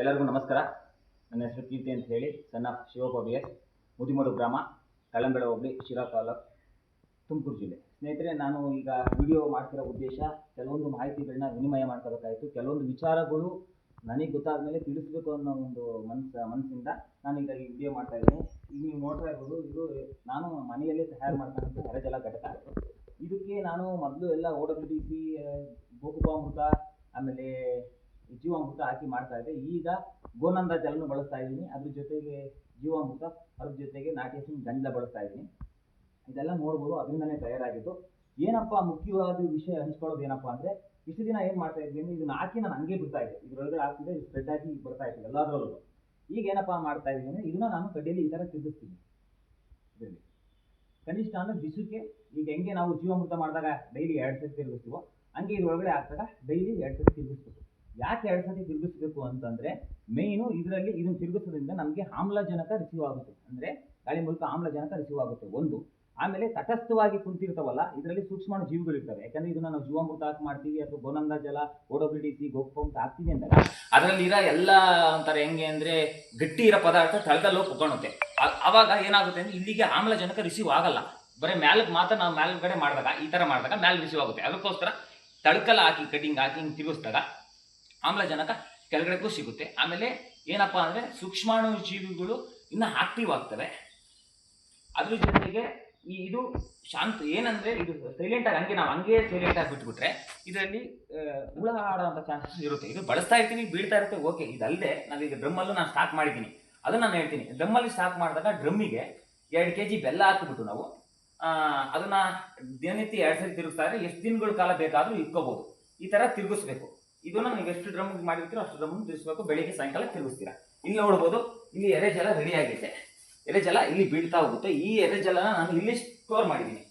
ಎಲ್ಲರಿಗೂ ನಮಸ್ಕಾರ. ನನ್ನ ಹೆಸರು ಕೀರ್ತಿ ಅಂತ ಹೇಳಿ ಸಣ್ಣ ಶಿವಪ್ಪ ಬಿ ಎಸ್ ಮುದಿಮಡು ಗ್ರಾಮ ಕಳಂಬೆಳ ಹೋಬಳಿ, ಶಿರಾ ತಾಲೂಕು, ತುಮಕೂರು ಜಿಲ್ಲೆ. ಸ್ನೇಹಿತರೆ, ನಾನು ಈಗ ವಿಡಿಯೋ ಮಾಡ್ತಿರೋ ಉದ್ದೇಶ ಕೆಲವೊಂದು ಮಾಹಿತಿಗಳನ್ನ ವಿನಿಮಯ ಮಾಡ್ಕೋಬೇಕಾಯಿತು. ಕೆಲವೊಂದು ವಿಚಾರಗಳು ನನಗೆ ಗೊತ್ತಾದ ಮೇಲೆ ತಿಳಿಸ್ಬೇಕು ಅನ್ನೋ ಒಂದು ಮನಸ್ಸು ಮನಸ್ಸಿಂದ ನಾನೀಗ ಈ ವಿಡಿಯೋ ಮಾಡ್ತಾ ಇದ್ದೀನಿ. ಈಗ ನೀವು ನೋಡ್ತಾ ಇರ್ಬೋದು, ಇದು ನಾನು ಮನೆಯಲ್ಲೇ ತಯಾರು ಮಾಡ್ತಕ್ಕಂಥ ಹರಜಲ ಘಟಕ. ಇದಕ್ಕೆ ನಾನು ಮೊದಲು ಎಲ್ಲ ಓಡಬಿಡಿಸಿ ಗೋಕುಪಾಮೃತ ಆಮೇಲೆ ಜೀವಾಮೃತ ಹಾಕಿ ಮಾಡ್ತಾ ಇದ್ದೆ ಈಗ ಗೋನಂದ ಜಲನು ಬಳಸ್ತಾ ಇದ್ದೀನಿ. ಅದ್ರ ಜೊತೆಗೆ ಜೀವಾಮೃತ ಅದ್ರ ಜೊತೆಗೆ ನಾಟಿ ಹಸುವಿನ ಬಳಸ್ತಾ ಇದ್ದೀನಿ. ಇದೆಲ್ಲ ನೋಡ್ಬೋದು, ಅದರಿಂದನೇ ತಯಾರಾಗಿದ್ದು. ಏನಪ್ಪ ಮುಖ್ಯವಾದ ವಿಷಯ ಹಂಚ್ಕೊಳ್ಳೋದು ಏನಪ್ಪ ಅಂದರೆ, ಇಷ್ಟು ದಿನ ಏನು ಮಾಡ್ತಾ ಇದ್ವಿ ಅಂದರೆ ಇದನ್ನ ಹಾಕಿ ನಾನು ಹಂಗೆ ಬಿಡ್ತಾ ಇದ್ದೆ ಹಾಕಿದ್ರೆ ಸ್ಪ್ರೆಡ್ ಆಗಿ ಬರ್ತಾ ಇತ್ತು ಎಲ್ಲದರಲ್ಲೂ. ಈಗ ಏನಪ್ಪ ಮಾಡ್ತಾ ಇದ್ದೀನಿ ಇದನ್ನ ನಾನು ಕಡ್ಡಿಯಲ್ಲಿ ಈ ಥರ ತಿರುಗಿಸ್ತೀನಿ. ಇದರಲ್ಲಿ. ಕನಿಷ್ಠ ಅಂದರೆ ದಿವಸಕ್ಕೆ ಈಗ ಹೆಂಗೆ ನಾವು ಜೀವಾಮೃತ ಮಾಡಿದಾಗ ಡೈಲಿ ಎರಡು ಸತಿ ತಿರುಗಿಸ್ತೀವೋ, ಹಂಗೆ ಇದ್ರೊಳಗಡೆ ಹಾಕಿದಾಗ ಡೈಲಿ ಎರಡು ಸತಿ ತಿರುಗಿಸ್ಬೇಕು. ಯಾಕೆ ಎರಡು ಸತಿ ತಿರುಗಿಸ್ಬೇಕು ಅಂತಂದರೆ ಮೇಯ್ನು ಇದರಲ್ಲಿ ಇದನ್ನು ತಿರುಗಿಸೋದ್ರಿಂದ ನಮಗೆ ಆಮ್ಲಜನಕ ರಿಸೀವ್ ಆಗುತ್ತೆ. ಅಂದರೆ ಗಾಳಿ ಮೂಲಕ ಆಮ್ಲಜನಕ ರಿಸೀವ್ ಆಗುತ್ತೆ. ಒಂದು, ಆಮೇಲೆ ತಟಸ್ಥವಾಗಿ ಕುಂತಿರ್ತಾವಲ್ಲ, ಇದರಲ್ಲಿ ಸೂಕ್ಷ್ಮಾಣು ಜೀವಿಗಳಿರ್ತವೆ ಯಾಕಂದ್ರೆ ಇದನ್ನ ನಾವು ಜೀವಾಮೃತ ಹಾಕಿ ಮಾಡ್ತೀವಿ ಅಥವಾ ಗೋನಂದ ಜಲ ಓಡೋಬಿಡಿಸಿ ಸಿ ಗೋಪಂತ ಹಾಕ್ತೀವಿ ಅಂದಾಗ ಅದರಲ್ಲಿರೋ ಎಲ್ಲ ಒಂಥರ ಹೆಂಗೆ ಅಂದ್ರೆ ಗಟ್ಟಿ ಇರೋ ಪದಾರ್ಥ ತಳದಲ್ಲಿ ಹೋಗಿ ಆವಾಗ ಅವಾಗ ಏನಾಗುತ್ತೆ ಅಂದ್ರೆ ಇಲ್ಲಿಗೆ ಆಮ್ಲಜನಕ ರಿಸೀವ್ ಆಗಲ್ಲ. ಬರೀ ಮ್ಯಾಲಕ್ಕೆ ಮಾತ್ರ ನಾವು ಮ್ಯಾಲ್ಗಡೆ ಮಾಡಿದಾಗ, ಈ ಥರ ಮಾಡಿದಾಗ ಮ್ಯಾಲ್ ರಿಸೀವ್ ಆಗುತ್ತೆ. ಅದಕ್ಕೋಸ್ಕರ ತಳಕಲ್ಲ ಹಾಕಿ, ಕಟಿಂಗ್ ಹಾಕಿ ಹಿಂಗೆ ತಿರುಗಿಸಿದಾಗ ಆಮ್ಲಜನಕ ಕೆಳಗಡೆಗೂ ಸಿಗುತ್ತೆ. ಆಮೇಲೆ ಏನಪ್ಪಾ ಅಂದರೆ ಸೂಕ್ಷ್ಮಾಣು ಜೀವಿಗಳು ಇನ್ನು ಆಕ್ಟಿವ್ ಆಗ್ತವೆ. ಅದ್ರ ಜೊತೆಗೆ ಈ ಇದು ಶಾಂತ ಏನಂದ್ರೆ ಇದು ಸೈಲೆಂಟ್ ಆಗಿ ಹಂಗೆ ನಾವು ಹಂಗೆ ಸೈಲೆಂಟ್ ಆಗಿ ಬಿಟ್ಬಿಟ್ರೆ ಇದರಲ್ಲಿ ಹುಳ ಆಡೋಂಥ ಚಾನ್ಸಸ್ ಇರುತ್ತೆ. ಇದು ಬಳಸ್ತಾ ಇರ್ತೀನಿ, ಬೀಳ್ತಾ ಇರುತ್ತೆ ಓಕೆ ಇದಲ್ಲದೆ ಈಗ ಡ್ರಮ್ಮಲ್ಲೂ ನಾನು ಸ್ಟಾಕ್ ಮಾಡಿದ್ದೀನಿ. ಅದು ನಾನು ಹೇಳ್ತೀನಿ. ಡ್ರಮ್ಮಲ್ಲಿ ಸ್ಟಾಕ್ ಮಾಡಿದಾಗ ಡ್ರಮ್ಮಿಗೆ ಎರಡು ಕೆ ಜಿ ಬೆಲ್ಲ ಹಾಕಿಬಿಟ್ಟು ನಾವು ಅದನ್ನು ಅದನ್ನ ದಿನನಿತ್ಯ ಎರಡು ಸರಿ ತಿರುಗಿಸ್ತಾ ಇದ್ರೆ ಎಷ್ಟು ದಿನಗಳ ಕಾಲ ಬೇಕಾದರೂ ಇಟ್ಕೋಬೋದು. ಈ ಥರ ತಿರುಗಿಸ್ಬೇಕು. ಇದನ್ನ ನೀವು ಎಷ್ಟು ಡ್ರಮ್ ಮಾಡಿರ್ತೀರೋ ಅಷ್ಟು ಡ್ರಮ್ ತಿರ್ಸ್ಬೇಕು. ಬೆಳಿಗ್ಗೆ ಸಾಯಂಕಾಲ ತಿರುಗಿಸ್ತೀರಾ. ಇಲ್ಲಿ ನೋಡ್ಬೋದು, ಇಲ್ಲಿ ಎರೆಜಲ ರೆಡಿ ಆಗಿದೆ. ಎರೆಜಲ ಇಲ್ಲಿ ಬೀಳ್ತಾ ಹೋಗುತ್ತೆ. ಈ ಎರೆಜಲನ ನಾನು ಇಲ್ಲಿ ಸ್ಟೋರ್ ಮಾಡಿದ್ದೀನಿ.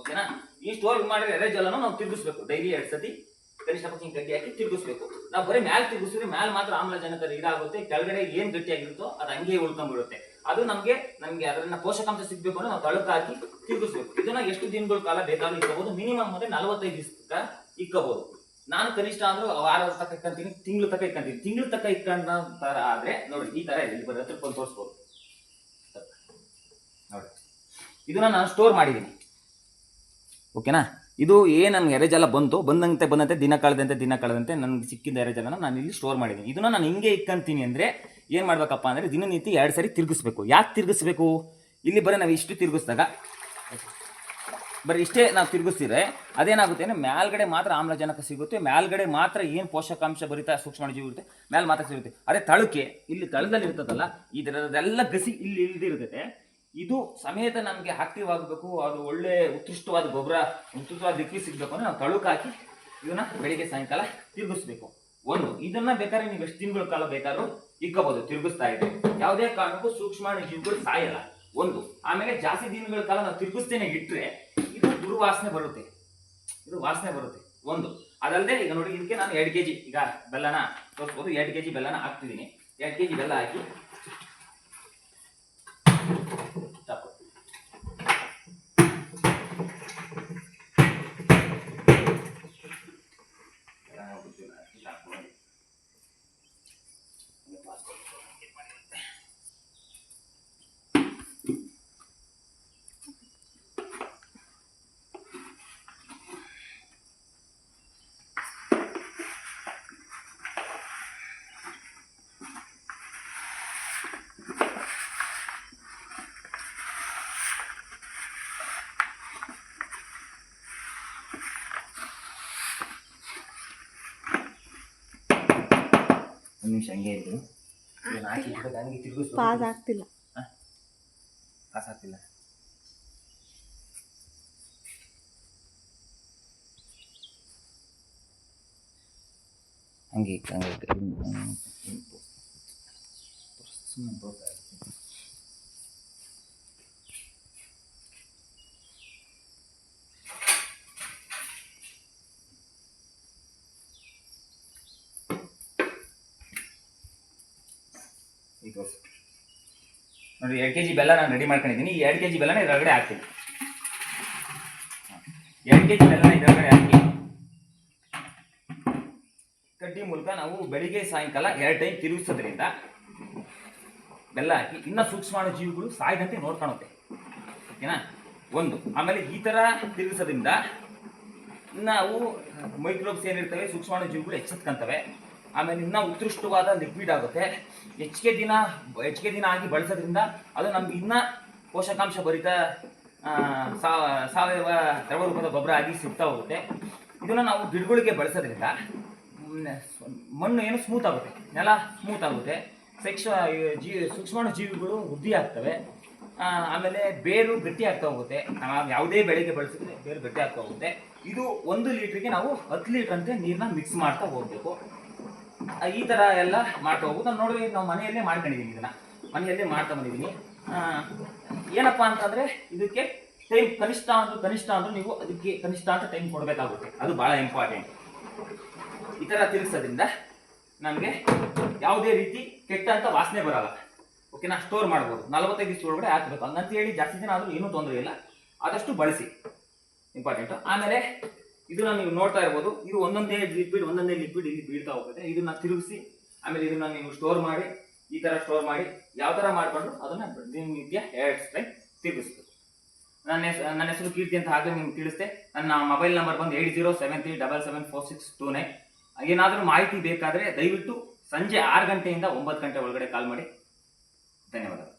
ಓಕೆನಾ ಈ ಸ್ಟೋರ್ ಮಾಡಿರೋ ಎರೆಜಲನ ನಾವು ತಿರುಗಿಸ್ಬೇಕು. ಡೈಲಿ ಎರಡು ಸತಿ ಕನಿಷ್ಠ ಪಕ್ಷ ಗಟ್ಟಿ ಹಾಕಿ ತಿರುಗಿಸ್ಬೇಕು. ನಾವು ಬರೀ ಮ್ಯಾಲ್ ತಿರುಗಿಸಿದ್ರೆ ಮ್ಯಾಲ್ ಮಾತ್ರ ಆಮ್ಲಜನಕ ಇದಾಗುತ್ತೆ. ಕೆಳಗಡೆ ಏನ್ ಗಟ್ಟಿಯಾಗಿರುತ್ತೋ ಅದು ಹಂಗೆ ಉಳ್ಕೊಂಡ್ಬಿಡುತ್ತೆ. ಅದು ನಮಗೆ ನಮಗೆ ಅದನ್ನ ಪೋಷಕಾಂಶ ಸಿಗಬೇಕು ಅಂದ್ರೆ ನಾವು ತಳುಕ ಹಾಕಿ ತಿರುಗಿಸ್ಬೇಕು. ಇದನ್ನ ಎಷ್ಟು ದಿನಗಳ ಕಾಲ ಬೇಕಾದ್ರೂ ಇಕ್ಕಬಹುದು ಮಿನಿಮಮ್ ಅಂದ್ರೆ ನಲವತ್ತೈದು ದಿವಸ ಇಟ್ಕೋಬಹುದು ನಾನು ಕನಿಷ್ಠ ಅಂದ್ರೂ ವಾರ ತಕ್ಕ ಇಟ್ಕೊಂತೀನಿ, ತಿಂಗಳು ತಕ್ಕ ಇಕ್ಕಂತೀನಿ ತಿಂಗಳು ತಕ್ಕ ಇಟ್ಕೊಂಡ ತರ ಆದ್ರೆ ನೋಡಿ, ಈ ತರ ಇಲ್ಲಿ ಬರೋ ಹತ್ರ ಬಂದು ತೋರಿಸ್ಬೋದು. ನೋಡಿ, ಇದನ್ನ ನಾನು ಸ್ಟೋರ್ ಮಾಡಿದ್ದೀನಿ. ಓಕೆನಾ ಇದು ಏನು ನನ್ಗೆ ಎರೆಜಲ ಬಂತು, ಬಂದಂತೆ ಬಂದಂತೆ, ದಿನ ಕಳೆದಂತೆ ದಿನ ಕಳೆದಂತೆ ನನಗೆ ಸಿಕ್ಕಿದ ಎರೆಜಲನ ನಾನು ಇಲ್ಲಿ ಸ್ಟೋರ್ ಮಾಡಿದ್ದೀನಿ. ಇದನ್ನ ನಾನು ಹಿಂಗೆ ಇಕ್ಕಂತೀನಿ ಅಂದರೆ ಏನು ಮಾಡ್ಬೇಕಪ್ಪ ಅಂದರೆ ದಿನನಿತ್ಯ ಎರಡು ಸರಿ ತಿರುಗಿಸ್ಬೇಕು. ಯಾಕೆ ತಿರುಗಿಸ್ಬೇಕು? ಇಲ್ಲಿ ಬರೀ ನಾವು ಇಷ್ಟು ತಿರುಗಿಸಿದಾಗ ಬರೀ ಇಷ್ಟೇ ನಾವು ತಿರುಗಿಸ್ತಿದ್ರೆ ಅದೇನಾಗುತ್ತೆ ಅಂದರೆ ಮೇಲ್ಗಡೆ ಮಾತ್ರ ಆಮ್ಲಜನಕ ಸಿಗುತ್ತೆ ಮೇಲ್ಗಡೆ ಮಾತ್ರ ಏನು ಪೋಷಕಾಂಶ ಭರಿತ ಸೂಕ್ಷ್ಮಣಜೀವಿ ಇರುತ್ತೆ ಮೇಲ್ ಮಾತ್ರ ಸಿಗುತ್ತೆ. ಅದೇ ತಳಕ್ಕೆ, ಇಲ್ಲಿ ತಳದಲ್ಲಿ ಇರ್ತದಲ್ಲ ಇದರದೆಲ್ಲ ಗಸಿ ಇಲ್ಲಿ ಇಳಿದಿರುತ್ತೆ ಇದು ಸಮೇತ ನಮಗೆ ಆಕ್ಟಿವ್ ಆಗಬೇಕು, ಅದು ಒಳ್ಳೆ ಉತ್ಕೃಷ್ಟವಾದ ಗೊಬ್ಬರ, ಉತ್ಕೃಷ್ಟವಾದ ದಿಕ್ಕಿ ಸಿಗಬೇಕು ಅಂದರೆ ನಾವು ತಳುಕು ಹಾಕಿ ಇದನ್ನ ಬೆಳಿಗ್ಗೆ ಸಾಯಂಕಾಲ ತಿರುಗಿಸ್ಬೇಕು. ಒಂದು, ಇದನ್ನ ಬೇಕಾದ್ರೆ ನೀವು ಎಷ್ಟು ದಿನಗಳ ಕಾಲ ಬೇಕಾದರೂ ಇಕ್ಕಬಹುದು ತಿರುಗಿಸ್ತಾ ಇದೆ. ಯಾವುದೇ ಕಾರಣಕ್ಕೂ ಸೂಕ್ಷ್ಮಾಣು ಜೀವಿಗಳು ಸಾಯಲ್ಲ. ಒಂದು, ಆಮೇಲೆ ಜಾಸ್ತಿ ದಿನಗಳ ಕಾಲ ನಾವು ತಿರುಗಿಸ್ತೇನೆ ಇದು ದುರ್ವಾಸನೆ ಬರುತ್ತೆ. ಇದು ವಾಸನೆ ಬರುತ್ತೆ. ಒಂದು. ಅದಲ್ಲದೆ ಈಗ ನೋಡಿ, ಇದಕ್ಕೆ ನಾನು ಎರಡು ಕೆಜಿ, ಈಗ ಬೆಲ್ಲನ ತೋರಿಸ್ಬೋದು. ಎರಡು ಕೆಜಿ ಬೆಲ್ಲನ ಹಾಕ್ತಿದ್ದೀನಿ. ಎರಡು ಕೆಜಿ ಬೆಲ್ಲ ಹಾಕಿ ನಿಮಿಷ ಹಂಗೆ ಇದ್ರು ಇದನ್ನ ಹಾಕಿ ಇಟ್ಬಿಟ್ಟು ಹಂಗೆ ತಿರುಗಿಸ್ಬೇಕು. ಪಾಸ್ ಆಗ್ತಿಲ್ಲ ಪಾಸ್ ಆಗ್ತಿಲ್ಲ ಹಂಗೆ ಇಟ್ಟು, ಹಂಗೆ ಇಟ್ಟು. ತೋರ್ಸು. ನೋಡಿ ಎರಡು ಕೆ ಜಿ ಬೆಲ್ಲ ನಾನು ರೆಡಿ ಮಾಡ್ಕೊಂಡಿದ್ದೀನಿ. ಈ ಎರಡು ಕೆ ಜಿ ಬೆಲ್ಲನ ಇದರೊಳಗಡೆ ಹಾಕ್ತೀನಿ. ಎರಡು ಕೆ ಜಿ ಬೆಲ್ಲನ ಇದರೊಳಗಡೆ ಹಾಕಿ. ಕಡ್ಡಿ ಮೂಲಕ ನಾವು ಬೆಳಿಗ್ಗೆ, ಸಾಯಂಕಾಲ ಎರಡು ಟೈಮ್ ತಿರುಗಿಸೋದ್ರಿಂದ ಬೆಲ್ಲ ಹಾಕಿ ಇನ್ನ ಸೂಕ್ಷ್ಮಾಣು ಜೀವಿಗಳು ಸಾಯದಂತೆ ನೋಡ್ಕೊಳುತ್ತೆ. ಓಕೆನಾ? ಒಂದು. ಆಮೇಲೆ ಈ ಥರ ತಿರುಗಿಸೋದ್ರಿಂದ ನಾವು ಮೈಕ್ರೋಬ್ಸ್ ಏನಿರ್ತವೆ, ಸೂಕ್ಷ್ಮಾಣು ಜೀವಿಗಳು ಎಚ್ಚೆತ್ಕೊಂತವೆ. ಆಮೇಲೆ ಇನ್ನೂ ಉತ್ಕೃಷ್ಟವಾದ ಲಿಕ್ವಿಡ್ ಆಗುತ್ತೆ ಹೆಚ್ಚಿಗೆ ದಿನ ಹೆಚ್ಚಿಗೆ ದಿನ ಆಗಿ ಬಳಸೋದ್ರಿಂದ ಅದು ನಮ್ಗೆ ಇನ್ನೂ ಪೋಷಕಾಂಶ ಭರಿತ ಸಾವಯವ ದ್ರವ ರೂಪದ ಗೊಬ್ಬರ ಆಗಿ ಸಿಗ್ತಾ ಹೋಗುತ್ತೆ ಇದನ್ನು ನಾವು ಗಿಡಗಳಿಗೆ ಬಳಸೋದ್ರಿಂದ ಮಣ್ಣು ಏನು ಸ್ಮೂತ್ ಆಗುತ್ತೆ ನೆಲ ಸ್ಮೂತ್ ಆಗುತ್ತೆ ಸೆಕ್ಷ ಜೀ ಸೂಕ್ಷ್ಮಾಣು ಜೀವಿಗಳು ವೃದ್ಧಿ ಆಗ್ತವೆ ಆಮೇಲೆ ಬೇರು ಗಟ್ಟಿ ಆಗ್ತಾ ಹೋಗುತ್ತೆ ನಾವು ಯಾವುದೇ ಬೆಳೆಗೆ ಬಳಸಿದ್ರೆ ಬೇರು ಗಟ್ಟಿ ಆಗ್ತಾ ಹೋಗುತ್ತೆ ಇದು ಒಂದು ಲೀಟ್ರಿಗೆ ನಾವು ಹತ್ತು ಲೀಟ್ರಂತೆ ನೀರನ್ನ ಮಿಕ್ಸ್ ಮಾಡ್ತಾ ಹೋಗಬೇಕು ಈ ಥರ ಎಲ್ಲ ಮಾಡ್ತಾ ಹೋಗುದು ನೋಡ್ರಿ, ನಾವು ಮನೆಯಲ್ಲೇ ಮಾಡ್ಕೊಂಡಿದ್ದೀನಿ ಇದನ್ನ. ಮನೆಯಲ್ಲೇ ಮಾಡ್ತಾ ಬಂದಿದ್ದೀನಿ ಏನಪ್ಪಾ ಅಂತಂದ್ರೆ ಇದಕ್ಕೆ ಟೈಮ್ ಕನಿಷ್ಠ ಅಂದ್ರೂ ಕನಿಷ್ಠ ಅಂದ್ರೂ ನೀವು ಅದಕ್ಕೆ ಕನಿಷ್ಠ ಅಂತ ಟೈಮ್ ಕೊಡಬೇಕಾಗುತ್ತೆ. ಅದು ಭಾಳ ಇಂಪಾರ್ಟೆಂಟ್ ಈ ಥರ ತಿರುಗಿಸೋದ್ರಿಂದ ನಮಗೆ ಯಾವುದೇ ರೀತಿ ಕೆಟ್ಟ ಅಂತ ವಾಸನೆ ಬರಲ್ಲ. ಓಕೆನಾ ಸ್ಟೋರ್ ಮಾಡ್ಬೋದು. ನಲವತ್ತೈದು ದಿವಸ ಒಳಗಡೆ ಹಾಕ್ಬೇಕು. ಹಂಗಂತ ಹೇಳಿ ಜಾಸ್ತಿ ದಿನ ಆದರೂ ಏನೂ ತೊಂದರೆ ಇಲ್ಲ. ಆದಷ್ಟು ಬಳಸಿ. ಇಂಪಾರ್ಟೆಂಟ್ ಆಮೇಲೆ ಇದನ್ನ ನೀವು ನೋಡ್ತಾ ಇರ್ಬೋದು. ಇದು ಒಂದೊಂದೇ ಲಿಕ್ವಿಡ್ ಒಂದೊಂದೇ ಲಿಕ್ವಿಡ್ ಇಲ್ಲಿ ಬೀಳ್ತಾ ಹೋಗುತ್ತೆ. ಇದನ್ನ ತಿರುಗಿಸಿ, ಆಮೇಲೆ ಇದನ್ನ ನೀವು ಸ್ಟೋರ್ ಮಾಡಿ, ಈ ತರ ಸ್ಟೋರ್ ಮಾಡಿ, ಯಾವ ತರ ಮಾಡ್ಕೊಂಡು ಅದನ್ನ ದಿನನಿತ್ಯ ಎರಡು ಟೈಮ್ ತಿರುಗಿಸ್ಬೇಕು ನನ್ನ ಹೆಸರು ನನ್ನ ಹೆಸರು ಕೀರ್ತಿ ಅಂತ ಹಾಗೆ ನಿಮ್ಗೆ ತಿಳಿಸ್ತೆ ನನ್ನ ಮೊಬೈಲ್ ನಂಬರ್ ಬಂದು eight zero seven three double seven four six two nine. ಏನಾದರೂ ಮಾಹಿತಿ ಬೇಕಾದರೆ ದಯವಿಟ್ಟು ಸಂಜೆ ಆರು ಗಂಟೆಯಿಂದ ಒಂಬತ್ತು ಗಂಟೆ ಒಳಗಡೆ ಕಾಲ್ ಮಾಡಿ. ಧನ್ಯವಾದಗಳು.